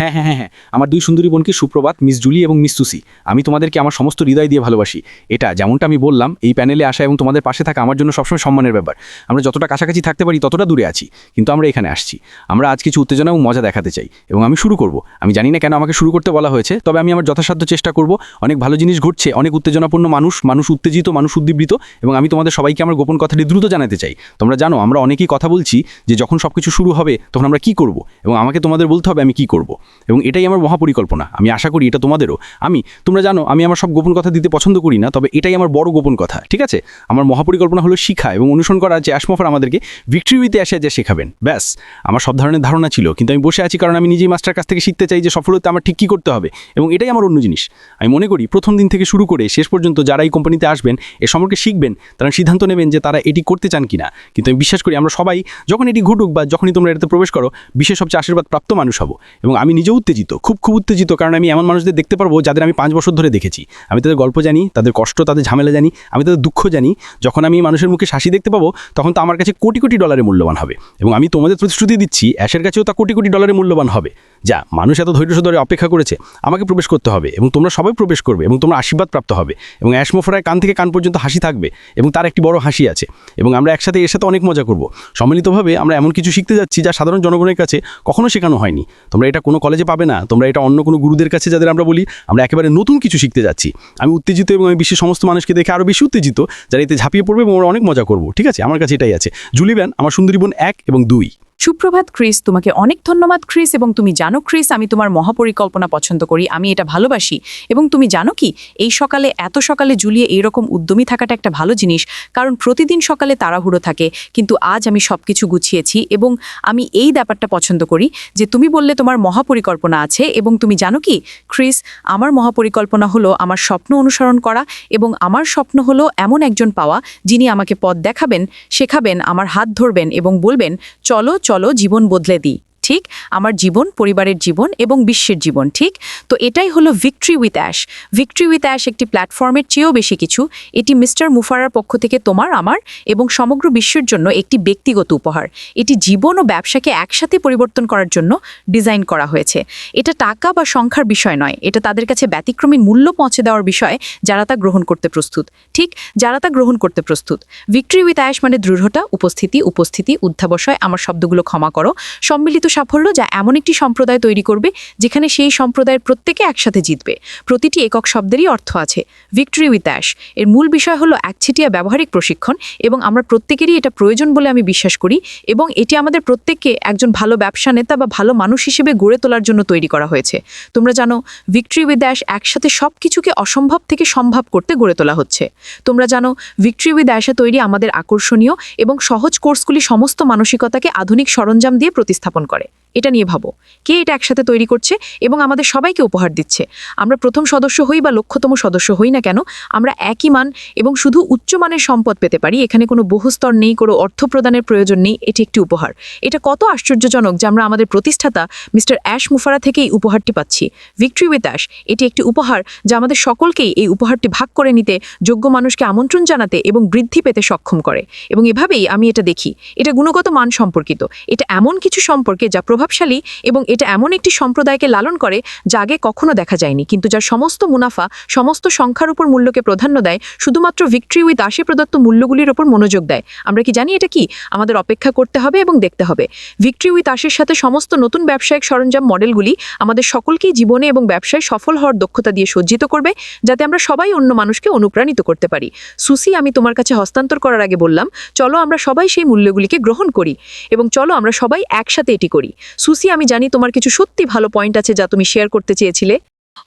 হ্যাঁ হ্যাঁ হ্যাঁ হ্যাঁ। আমার দুই সুন্দরী বোনকে সুপ্রভাত, মিস জুলি এবং মিস তুসি আমি তোমাদেরকে আমার সমস্ত হৃদয় দিয়ে ভালোবাসি। এটা যেমনটা আমি বললাম, এই প্যানেলে আসা এবং তোমাদের পাশে থাকা আমার জন্য সবসময় সম্মানের ব্যাপার। আমরা যতটা কাছাকাছি থাকতে পারি ততটা দূরে আছি, কিন্তু আমরা এখানে আসছি। আমরা আজ কিছু উত্তেজনা এবং মজা দেখাতে চাই এবং আমি শুরু করব। আমি জানি না কেন আমাকে শুরু করতে বলা হয়েছে, তবে আমি আমার যথাসাধ্য চেষ্টা করব। অনেক ভালো জিনিস ঘটছে, অনেক উত্তেজনাপূর্ণ মানুষ মানুষ উত্তেজিত, মানুষ উদ্দীবৃত এবং আমি তোমাদের সবাইকে আমার গোপন কথাটি দ্রুত জানাতে চাই। তোমরা জানো, আমরা অনেকেই কথা বলছি যে যখন সব কিছু শুরু হবে, তখন আমরা কি করব এবং আমাকে তোমাদের বলতে হবে আমি কি করব। এবং এটাই আমার মহাপরিকল্পনা। আমি আশা করি এটা তোমাদেরও। আমি, তোমরা জানো, আমি আমার সব গোপন কথা দিতে পছন্দ করি না, তবে এটাই আমার বড় গোপন কথা, ঠিক আছে? আমার মহাপরিকল্পনা হলো শিখা এবং অনুসরণ করা যে অ্যাশমফার আমাদেরকে ভিক্টরি উইতে এসে যে শেখাবেন। ব্যাস, আমার সব ধরনের ধারণা ছিল, কিন্তু আমি বসে আছি কারণ আমি নিজেই মাস্টার কাছ থেকে শিখতে চাই যে সফলতা আমার ঠিক কী করতে হবে এবং এটাই আমার অন্য জিনিস। আমি মনে করি প্রথম দিন থেকে শুরু করে শেষ পর্যন্ত যারা এই কোম্পানিতে আসবেন, এ সম্পর্কে শিখবেন, তারা সিদ্ধান্ত নেবেন যে তারা এটি করতে চান কিনা। কিন্তু আমি বিশ্বাস করি আমরা সবাই, যখন এটি ঘটুক বা যখনই তোমরা এটাতে প্রবেশ করো, বিশেষ সবচেয়ে আশীর্বাদ প্রাপ্ত মানুষ হব এবং আমি নিজেও উত্তেজিত, খুব খুব উত্তেজিত। কারণ আমি এমন মানুষদের দেখতে পারব যাদের আমি পাঁচ বছর ধরে দেখেছি। আমি তাদের গল্প জানি, তাদের কষ্ট, তাদের ঝামেলা জানি, আমি তাদের দুঃখ জানি। যখন আমি মানুষের মুখে হাসি দেখতে পাবো, তখন তো আমার কাছে কোটি কোটি ডলারের মূল্যবান হবে। এবং আমি তোমাদের প্রতিশ্রুতি দিচ্ছি, অ্যাশের কাছেও তা কোটি কোটি ডলারের মূল্যবান হবে। যা, মানুষ এত ধৈর্য ধরে অপেক্ষা করেছে, আমাকে প্রবেশ করতে হবে এবং তোমরা সবাই প্রবেশ করবে এবং তোমরা আশীর্বাদ প্রাপ্ত হবে। এবং অ্যাশমোফরায় কান থেকে কান পর্যন্ত হাসি থাকবে এবং তার একটি বড় হাসি আছে। এবং আমরা একসাথে এর সাথে অনেক মজা করব। সম্মিলিতভাবে আমরা এমন কিছু শিখতে যাচ্ছি যা সাধারণ জনগণের কাছে কখনো শেখানো হয়নি। তোমরা এটা কোনো কলেজে পাবে না, তোমরা এটা অন্য কোনো গুরুদের কাছে যাদের আমরা বলি, আমরা একেবারে নতুন কিছু শিখতে যাচ্ছি। আমি উত্তেজিত এবং আমি বিশ্বের সমস্ত মানুষকে দেখে আরও বেশি উত্তেজিত, যারা এতে ঝাঁপিয়ে পড়বে এবং আমরা অনেক মজা করব, ঠিক আছে? আমার কাছে এটাই আছে। জুলিব্যান, আমার সুন্দরী বোন এক এবং দুই। সুপ্রভাত, ক্রিস। তোমাকে অনেক ধন্যবাদ, ক্রিস, এবং তুমি জানো, ক্রিস, আমি তোমার মহাপরিকল্পনা পছন্দ করি। আমি এটা ভালোবাসি। এবং তুমি জানো কি? এই সকালে, এত সকালে জুলিয়ে এইরকম উদ্যমী থাকাটা একটা ভালো জিনিস, কারণ প্রতিদিন সকালে তাড়াহুড়ো থাকে। কিন্তু আজ আমি সব কিছু গুছিয়েছি এবং আমি এই ব্যাপারটা পছন্দ করি যে তুমি বললে তোমার মহাপরিকল্পনা আছে এবং তুমি জানো কি? ক্রিস, আমার মহাপরিকল্পনা হলো আমার স্বপ্ন অনুসরণ করা এবং আমার স্বপ্ন হলো এমন একজন পাওয়া যিনি আমাকে পথ দেখাবেন, শেখাবেন, আমার হাত ধরবেন এবং বলবেন, চলো চলো জীবন বদলে দিই। ঠিক, আমার জীবন, পরিবারের জীবন এবং বিশ্বের জীবন ঠিক। তো এটাই হলো victory with Ash victory with Ash একটি প্ল্যাটফর্মের চেয়েও বেশি কিছু। এটি মিস্টার মুফারার পক্ষ থেকে তোমার, আমার এবং সমগ্র বিশ্বের জন্য একটি ব্যক্তিগত উপহার। এটি জীবন ও ব্যবসাকে একসাথে পরিবর্তন করার জন্য ডিজাইন করা হয়েছে। এটা টাকা বা সংখ্যার বিষয় নয়। এটা তাদের কাছে ব্যতিক্রমী মূল্য পৌঁছে দেওয়ার বিষয় যারা তা গ্রহণ করতে প্রস্তুত। ঠিক, যারা তা গ্রহণ করতে প্রস্তুত। ভিক্টরি উইথ অ্যাশ মানে দৃঢ়তা, উপস্থিতি উপস্থিতি উদ্ধাবসয় আমার শব্দগুলো ক্ষমা করো। সম্মিলিত সাফল্য যা এমন একটি সম্প্রদায় তৈরি করবে যেখানে সেই সম্প্রদায়ের প্রত্যেকে একসাথে জিতবে। প্রতিটি একক শব্দেরই অর্থ আছে। ভিক্টরি উইথ অ্যাশ এর মূল বিষয় হলো একচেটিয়া ব্যবহারিক প্রশিক্ষণ এবং আমরা প্রত্যেকেরই এটা প্রয়োজন বলে আমি বিশ্বাস করি এবং এটি আমাদের প্রত্যেককে একজন ভালো ব্যবসা নেতা বা ভালো মানুষ হিসেবে গড়ে তোলার জন্য তৈরি করা হয়েছে। তোমরা জানো ভিক্টরি উইথ অ্যাশ একসাথে সব কিছুকে অসম্ভব থেকে সম্ভব করতে গড়ে তোলা হচ্ছে। তোমরা জানো ভিক্টরি উইথ অ্যাশে তৈরি আমাদের আকর্ষণীয় এবং সহজ কোর্সগুলি সমস্ত মানসিকতাকে আধুনিক সরঞ্জাম দিয়ে প্রতিস্থাপন করে। এটা নিয়ে ভাবো। কে এটা একসাথে তৈরি করছে এবং আমাদের সবাইকে উপহার দিচ্ছে? আমরা প্রথম সদস্য হই বা লক্ষ্যতম সদস্য হই না কেন, আমরা একই মান এবং শুধু উচ্চমানের সম্পদ পেতে পারি। এখানে কোনো বহুস্তর নেই, কোনো অর্থ প্রদানের প্রয়োজন নেই, এটি একটি উপহার। এটা কত আশ্চর্যজনক যে আমরা আমাদের প্রতিষ্ঠাতা মিস্টার অ্যাশ মুফারা থেকে এই উপহারটি পাচ্ছি। ভিক্টরি উইথ অ্যাশ, এটি একটি উপহার যা আমাদের সকলকেই এই উপহারটি ভাগ করে নিতে, যোগ্য মানুষকে আমন্ত্রণ জানাতে এবং বৃদ্ধি পেতে সক্ষম করে। এবং এভাবেই আমি এটা দেখি। এটা গুণগত মান সম্পর্কিত। এটা এমন কিছু সম্পর্কে যা প্রভাবশালী এবং এটা এমন একটি সম্প্রদায়কে লালন করে যা আগে কখনো দেখা যায়নি। কিন্তু যার সমস্ত মুনাফা, সমস্ত সংখ্যার উপর মূল্যকে প্রাধান্য দেয়, শুধুমাত্র ভিক্টরি উইথ আশে প্রদত্ত মূল্যগুলির ওপর মনোযোগ দেয়। আমরা কি জানি এটা কি? আমাদের অপেক্ষা করতে হবে এবং দেখতে হবে। ভিক্টরি উইথ আশের সাথে সমস্ত নতুন ব্যবসায়িক সরঞ্জাম মডেলগুলি আমাদের সকলকেই জীবনে এবং ব্যবসায় সফল হওয়ার দক্ষতা দিয়ে সজ্জিত করবে, যাতে আমরা সবাই অন্য মানুষকে অনুপ্রাণিত করতে পারি। সুসি, আমি তোমার কাছে হস্তান্তর করার আগে বললাম, চলো আমরা সবাই সেই মূল্যগুলিকে গ্রহণ করি এবং চলো আমরা সবাই একসাথে এটি করি। সুসি, আমি জানি তোমার কিছু সত্যি ভালো পয়েন্ট আছে যা তুমি শেয়ার করতে চেয়েছিলে।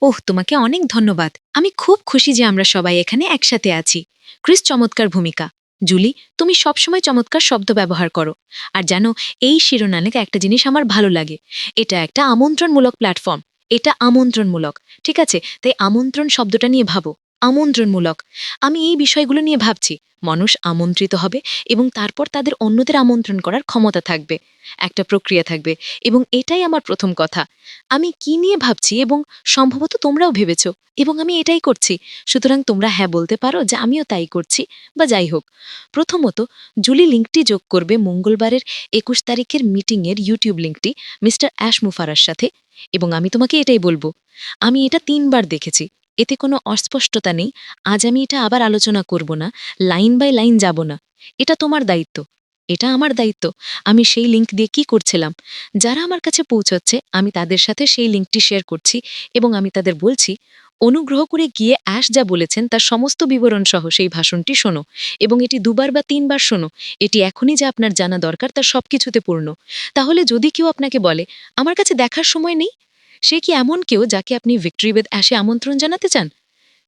ওহ, তোমাকে অনেক ধন্যবাদ। আমি খুব খুশি যে আমরা সবাই এখানে একসাথে আছি। ক্রিস, চমৎকার ভূমিকা। জুলি, তুমি সবসময় চমৎকার শব্দ ব্যবহার করো। আর জানো, এই শিরোনামে একটা জিনিস আমার ভালো লাগে। এটা একটা আমন্ত্রণমূলক প্ল্যাটফর্ম এটা আমন্ত্রণমূলক, ঠিক আছে? তাই আমন্ত্রণ শব্দটা নিয়ে ভাবো। আমন্ত্রণমূলক। আমি এই বিষয়গুলো নিয়ে ভাবছি। মানুষ আমন্ত্রিত হবে এবং তারপর তাদের অন্যদের আমন্ত্রণ করার ক্ষমতা থাকবে। একটা প্রক্রিয়া থাকবে এবং এটাই আমার প্রথম কথা। আমি কি নিয়ে ভাবছি এবং সম্ভবত তোমরাও ভেবেছ এবং আমি এটাই করছি। সুতরাং তোমরা হ্যাঁ বলতে পারো যে আমিও তাই করছি বা যাই হোক। প্রথমত, জুলি লিঙ্কটি যোগ করবে মঙ্গলবারের একুশ তারিখের মিটিংয়ের ইউটিউব লিঙ্কটি মিস্টার অ্যাশ মুফারার সাথে এবং আমি তোমাকে এটাই বলব। আমি এটা তিনবার দেখেছি। এতে কোনো অস্পষ্টতা নেই। আজ আমি এটা আবার আলোচনা করব না। লাইন বাই লাইন যাব না। এটা তোমার দায়িত্ব। এটা আমার দায়িত্ব। আমি সেই লিংক দিয়ে কি করছিলাম? যারা আমার কাছে পৌঁছচ্ছে, আমি তাদের সাথে সেই লিঙ্কটি শেয়ার করছি এবং আমি তাদের বলছি, অনুগ্রহ করে গিয়ে অ্যাশ যা বলেছেন তার সমস্ত বিবরণ সহ সেই ভাষণটি শোনো এবং এটি দুবার বা তিনবার শোনো। এটি এখনই যা আপনার জানা দরকার তার সবকিছুতে পূর্ণ। তাহলে যদি কেউ আপনাকে বলে, আমার কাছে দেখার সময় নেই? সে কি এমন কেউ যাকে আপনি ভিক্টরি ভিক্টরিবেদ অ্যাশে আমন্ত্রণ জানাতে চান?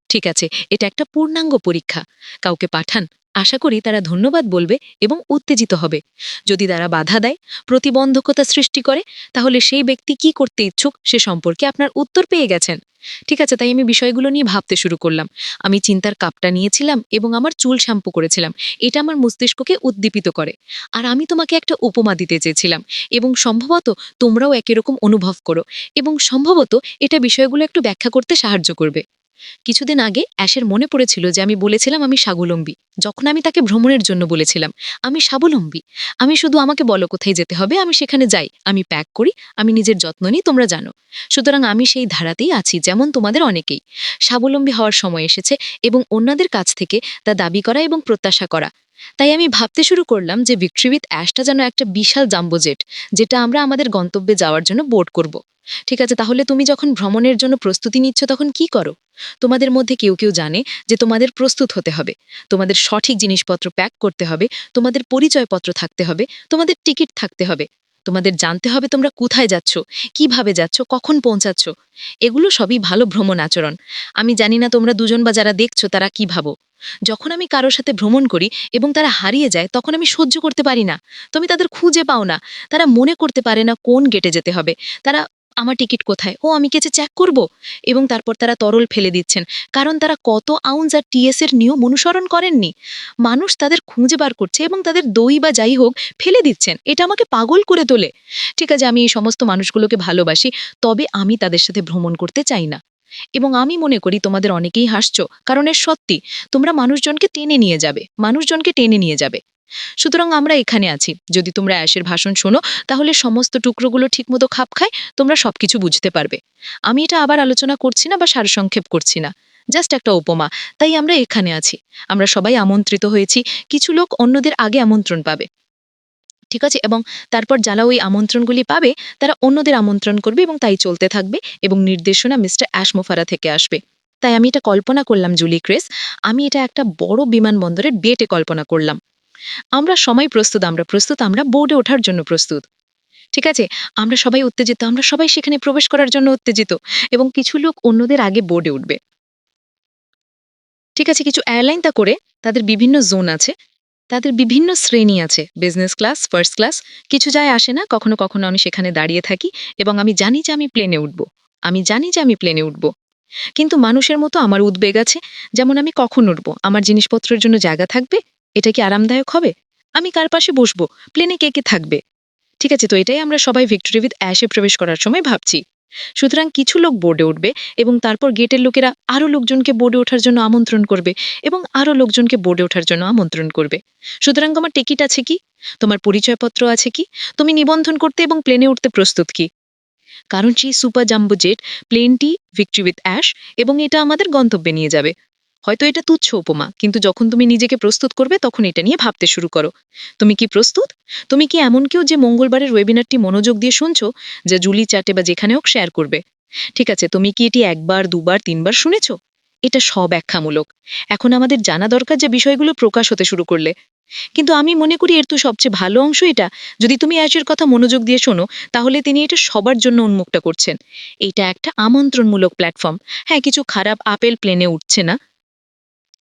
ঠিক আছে, এটা একটা পূর্ণাঙ্গ পরীক্ষা। কাউকে পাঠান, আশা করি তারা ধন্যবাদ বলবে এবং উত্তেজিত হবে। যদি তারা বাধা দেয়, প্রতিবন্ধকতা সৃষ্টি করে, তাহলে সেই ব্যক্তি কি করতে ইচ্ছুক সে সম্পর্কে আপনার উত্তর পেয়ে গেছেন। ঠিক আছে, তাই আমি বিষয়গুলো নিয়ে ভাবতে শুরু করলাম। আমি চিন্তার কাপটা নিয়েছিলাম এবং আমার চুল শ্যাম্পু করেছিলাম। এটা আমার মস্তিষ্ককে উদ্দীপিত করে। আর আমি তোমাকে একটা উপমা দিতে চেয়েছিলাম এবং সম্ভবত তোমরাও একই রকম অনুভব করো এবং সম্ভবত এটা বিষয়গুলো একটু ব্যাখ্যা করতে সাহায্য করবে। কিছুদিন আগে অ্যাশের মনে পড়েছিল যে আমি বলেছিলাম আমি স্বাবলম্বী। যখন আমি তাকে ভ্রমণের জন্য বলেছিলাম, আমি স্বাবলম্বী। আমি শুধু আমাকে বলো কোথায় যেতে হবে, আমি সেখানে যাই। আমি প্যাক করি, আমি নিজের যত্ন নিই, তোমরা জানো। সুতরাং আমি সেই ধারাতেই আছি, যেমন তোমাদের অনেকেই। স্বাবলম্বী হওয়ার সময় এসেছে এবং অন্যদের কাছ থেকে তা দাবি করা এবং প্রত্যাশা করা। তাই আমি ভাবতে শুরু করলাম যে ভিক্ট্রিবিথ অ্যাশটা যেন একটা বিশাল জাম্বো জেট, যেটা আমরা আমাদের গন্তব্যে যাওয়ার জন্য বোর্ড করব। ঠিক আছে, তাহলে তুমি যখন ভ্রমণের জন্য প্রস্তুতি নিচ্ছ তখন কি করো? তোমাদের মধ্যে কেউ কেউ জানে যে তোমাদের প্রস্তুত হতে হবে, তোমাদের সঠিক জিনিসপত্র প্যাক করতে হবে, তোমাদের পরিচয়পত্র থাকতে হবে, তোমাদের টিকিট থাকতে হবে। তোমাদের জানতে হবে তোমরা কোথায় যাচ্ছ, কীভাবে যাচ্ছ, কখন পৌঁছাচ্ছ। এগুলো সবই ভালো ভ্রমণ আচরণ। আমি জানি না তোমরা দুজন বা যারা দেখছ তারা কি ভাবো। যখন আমি কারোর সাথে ভ্রমণ করি এবং তারা হারিয়ে যায়, তখন আমি সহ্য করতে পারি না। তুমি তাদের খুঁজে পাও না। তারা মনে করতে পারে না কোন গেটে যেতে হবে। তারা আমার টিকিট কোথায়? ও, আমি কেছে চেক করব? এবং তারপর তারা তরল ফেলে দিচ্ছেন। কারণ তারা কত আউন্স আর টিএস এর নিয়ম অনুসরণ করেননি। মানুষ তাদের খুঁজে বার করছে এবং তাদের দই বা যাই হোক ফেলে দিচ্ছেন। এটা আমাকে পাগল করে তোলে। ঠিক আছে, আমি এই সমস্ত মানুষগুলোকে ভালোবাসি, তবে আমি তাদের সাথে ভ্রমণ করতে চাই না। এবং আমি মনে করি তোমাদের অনেকেই হাসছো, কারণ এর সত্যি, তোমরা মানুষজনকে টেনে নিয়ে যাবে। মানুষজনকে টেনে নিয়ে যাবে। সুতরাং আমরা এখানে আছি। যদি তোমরা অ্যাশের ভাষণ শোনো, তাহলে সমস্ত টুকরোগুলো ঠিকমতো খাপ খায়, তোমরা সবকিছু বুঝতে পারবে। আমি এটা আবার আলোচনা করছি না বা সারসংক্ষেপ করছি না। জাস্ট একটা উপমা, তাই আমরা এখানে আছি। আমরা সবাই আমন্ত্রিত হয়েছি, কিছু লোক অন্যদের আগে আমন্ত্রণ পাবে। ঠিক আছে? এবং তারপর যারা ওই আমন্ত্রণগুলি পাবে, তারা অন্যদের আমন্ত্রণ করবে এবং তাই চলতে থাকবে এবং নির্দেশনা মিস্টার অ্যাশমোফারা থেকে আসবে। তাই আমি এটা কল্পনা করলাম জুলি ক্রেস, আমি এটা একটা বড় বিমানবন্দরের বেটে কল্পনা করলাম। আমরা সময় প্রস্তুত, আমরা প্রস্তুত, আমরা বোর্ডে ওঠার জন্য প্রস্তুত। ঠিক আছে? আমরা সবাই উত্তেজিত, আমরা সবাই সেখানে প্রবেশ করার জন্য উত্তেজিত এবং কিছু লোক অন্যদের আগে বোর্ডে উঠবে। ঠিক আছে? কিছু এয়ারলাইন তা করে তাদের বিভিন্ন জোন আছে, তাদের বিভিন্ন শ্রেণি আছে বিজনেস ক্লাস ফার্স্ট ক্লাস কিছু যায় আসে না, কখনো কখনো আমি সেখানে দাঁড়িয়ে থাকি এবং আমি জানি যে আমি প্লেনে উঠব, আমি জানি যে আমি প্লেনে উঠব। কিন্তু মানুষের মতো আমার উদ্বেগ আছে, যেমন আমি কখন উঠব, আমার জিনিসপত্রের জন্য জায়গা থাকবে এটা কি আরামদায়ক হবে? আমি কার পাশে বসবো? প্লেনে কে কে থাকবে? ঠিক আছে, তো এটাই আমরা সবাই ভিক্টোরি উইথ অ্যাশে প্রবেশ করার সময় ভাবছি। সুতরাং কিছু লোক বোর্ডে উঠবে এবং তারপর গেটের লোকেরা আরও লোকজনকে বোর্ডে ওঠার জন্য আমন্ত্রণ করবে এবং আরও লোকজনকে বোর্ডে ওঠার জন্য আমন্ত্রণ করবে। সুতরাং তোমার টিকিট আছে কি? তোমার পরিচয়পত্র আছে কি? তুমি নিবন্ধন করতে এবং প্লেনে উঠতে প্রস্তুত কি? কারণ সেই সুপার জাম্বো জেট প্লেনটি ভিক্টরি উইথ অ্যাশ এবং এটা আমাদের গন্তব্যে নিয়ে যাবে। হয়তো এটা তুচ্ছ উপমা, কিন্তু যখন তুমি নিজেকে প্রস্তুত করবে, তখন এটা নিয়ে ভাবতে শুরু করো। তুমি কি প্রস্তুত? তুমি কি এমন কেউ যে মঙ্গলবারের ওয়েবিনারটি মনোযোগ দিয়ে শুনছো, যা জুলি চাটে বা যেখানে হোক শেয়ার করবে? ঠিক আছে, তুমি কি এটি একবার, দুবার, তিনবার শুনেছো? এটা স্বব্যাখ্যামূলক এখন আমাদের জানা দরকার যে বিষয়গুলো প্রকাশ হতে শুরু করলে। কিন্তু আমি মনে করি এর তো সবচেয়ে ভালো অংশ এটা। যদি তুমি অ্যাশের কথা মনোযোগ দিয়ে শোনো, তাহলে তিনি এটা সবার জন্য উন্মুক্ত করছেন। এটা একটা আমন্ত্রণমূলক প্ল্যাটফর্ম হ্যাঁ কিছু খারাপ আপেল প্লেনে উঠছে না।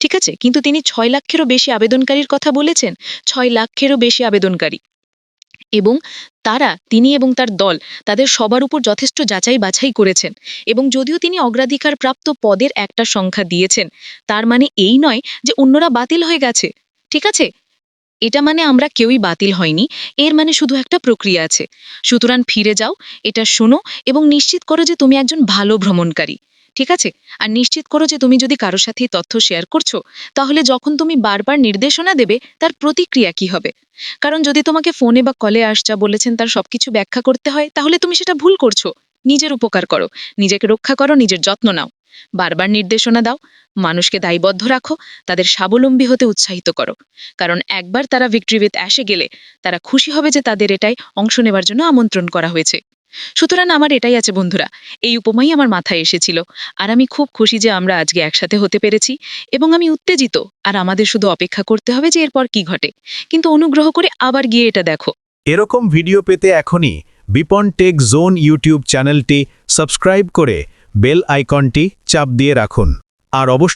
ঠিক আছে? কিন্তু তিনি ছয় লাখেরও বেশি আবেদনকারীর কথা বলেছেন। ছয় লাখেরও বেশি আবেদনকারী। এবং তারা, তিনি এবং তার দল, তাদের সবার উপর যথেষ্ট যাচাই বাছাই করেছেন। এবং যদিও তিনি অগ্রাধিকার প্রাপ্ত পদের একটা সংখ্যা দিয়েছেন, তার মানে এই নয় যে অন্যরা বাতিল হয়ে গেছে। ঠিক আছে? এটা মানে আমরা কেউই বাতিল হয়নি, এর মানে শুধু একটা প্রক্রিয়া আছে। সুতরাং ফিরে যাও, এটা শোনো এবং নিশ্চিত করো যে তুমি একজন ভালো ভ্রমণকারী। ঠিক আছে? আর নিশ্চিত করো যে তুমি যদি কারোর সাথে তথ্য শেয়ার করছ, তাহলে যখন তুমি বারবার নির্দেশনা দেবে, তার প্রতিক্রিয়া কি হবে? কারণ যদি তোমাকে ফোনে বা কলে আস যা বলেছেন, তার সবকিছু ব্যাখ্যা করতে হয়, তাহলে তুমি সেটা ভুল করছ। নিজের উপকার করো, নিজেকে রক্ষা করো, নিজের যত্ন নাও। বারবার নির্দেশনা দাও, মানুষকে দায়বদ্ধ রাখো, তাদের স্বাবলম্বী হতে উৎসাহিত করো। কারণ একবার তারা ভিক্টরি উইথ গেলে, তারা খুশি হবে যে তাদের এটাই অংশ নেবার জন্য আমন্ত্রণ করা হয়েছে। সুতরাং আমার এটাই আছে বন্ধুরা, এই উপমাই আমার মাথায় এসেছিল। আর আমি খুব খুশি যে আমরা আজকে একসাথে হতে পেরেছি এবং আমি উত্তেজিত, আর আমাদের শুধু অপেক্ষা করতে হবে যে এরপর কি ঘটে। কিন্তু অনুগ্রহ করে আবার গিয়ে এটা দেখো। এরকম ভিডিও পেতে এখনই বিপন টেক জোন ইউটিউব চ্যানেলটি সাবস্ক্রাইব করে বেল আইকনটি চাপ দিয়ে রাখুন। আর অবশ্যই